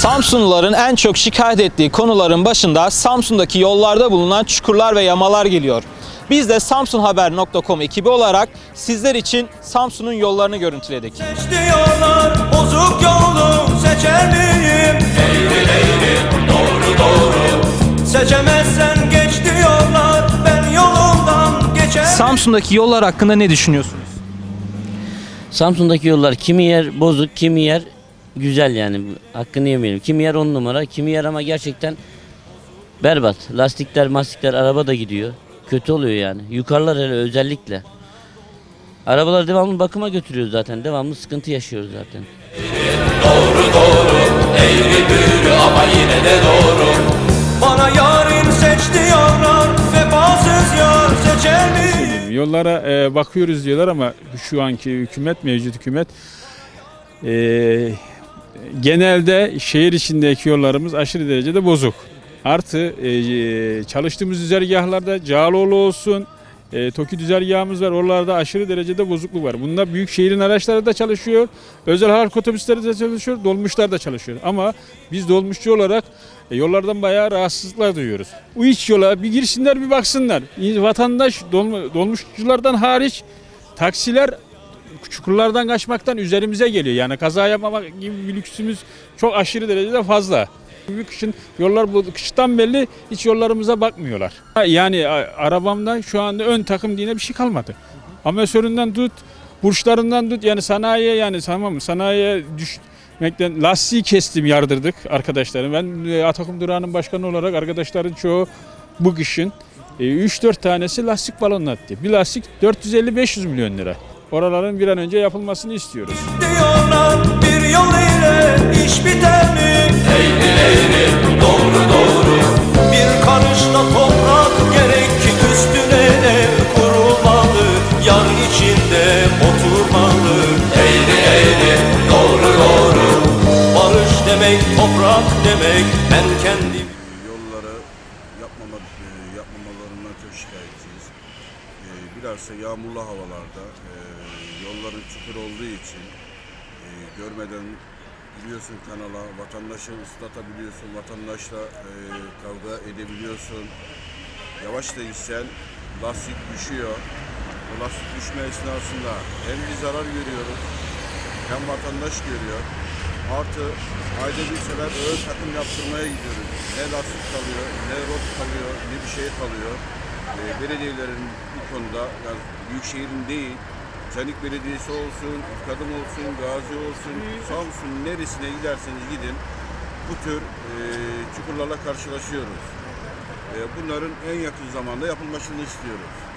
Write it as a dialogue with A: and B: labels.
A: Samsunluların en çok şikayet ettiği konuların başında Samsun'daki yollarda bulunan çukurlar ve yamalar geliyor. Biz de samsunhaber.com ekibi olarak sizler için Samsun'un yollarını görüntüledik.
B: Seç diyorlar bozuk yolu seçer miyim? Eğri eğri doğru doğru Seçemezsen geç diyorlar ben yolumdan geçer
A: Samsun'daki yollar hakkında ne düşünüyorsunuz?
C: Samsun'daki yollar kimi yer bozuk, kimi yer güzel yani. Hakkını yemeyelim. Kimi yer on numara, kimi yer ama gerçekten berbat. Lastikler, mastikler, araba da gidiyor. Kötü oluyor yani. Yukarılar hele özellikle. Arabalar devamlı bakıma götürüyoruz zaten. Devamlı sıkıntı yaşıyoruz zaten.
B: Bana yarın seç diyorlar vefasız yar seçer
D: söyleyeyim. Yollara e, bakıyoruz diyorlar ama şu anki hükümet, mevcut hükümet e, genelde şehir içindeki yollarımız aşırı derecede bozuk. Artı e, çalıştığımız düzergahlarda Cağaloğlu olsun, e, TOKİ düzergahımız var. Oralarda aşırı derecede bozukluk var. Bunda büyük şehrin araçları da çalışıyor. Özel halk otobüsleri de çalışıyor. Dolmuşlar da çalışıyor. Ama biz dolmuşçu olarak e, yollardan bayağı rahatsızlıklar duyuyoruz. Bu iç yola bir girsinler bir baksınlar. Vatandaş dolmu- dolmuşçulardan hariç taksiler çukurlardan kaçmaktan üzerimize geliyor. Yani kaza yapmamak gibi bir lüksümüz çok aşırı derecede fazla. Bir kışın yollar bu kıştan belli hiç yollarımıza bakmıyorlar. Yani arabamda şu anda ön takım diye bir şey kalmadı. Amasöründen tut, burçlarından tut yani sanayiye yani tamam sanayiye düşmekten lastiği kestim yardırdık arkadaşlarım. Ben e, Atakum Durağı'nın başkanı olarak arkadaşların çoğu bu e, 3-4 tanesi lastik balonlattı. Bir lastik 450-500 milyon lira. Oraların bir an önce yapılmasını istiyoruz.
B: diyorlar bir yol ile iş biter mi? Eğri eğri doğru doğru Bir karışta toprak gerek ki üstüne ev kurulmalı Yar içinde oturmalı Eğri eğri doğru doğru Barış demek toprak demek ben kendim
E: yolları yapmama, e, yapmamalarından çok şikayetçiyiz. E, bilhassa yağmurlu havalarda e, yolların çukur olduğu için e, görmeden biliyorsun kanala, vatandaşı ıslatabiliyorsun, vatandaşla e, kavga edebiliyorsun. Yavaş da gitsen lastik düşüyor. O lastik düşme esnasında hem bir zarar görüyoruz hem vatandaş görüyor. Artı ayda bir sefer ön takım yaptırmaya gidiyoruz. Ne lastik kalıyor, ne rot kalıyor, ne bir şey kalıyor. Ee, belediyelerin bu konuda, yani Büyükşehir'in değil, Canik Belediyesi olsun, Kadım olsun, Gazi olsun, Samsun neresine giderseniz gidin bu tür e, çukurlarla karşılaşıyoruz. E, bunların en yakın zamanda yapılmasını istiyoruz.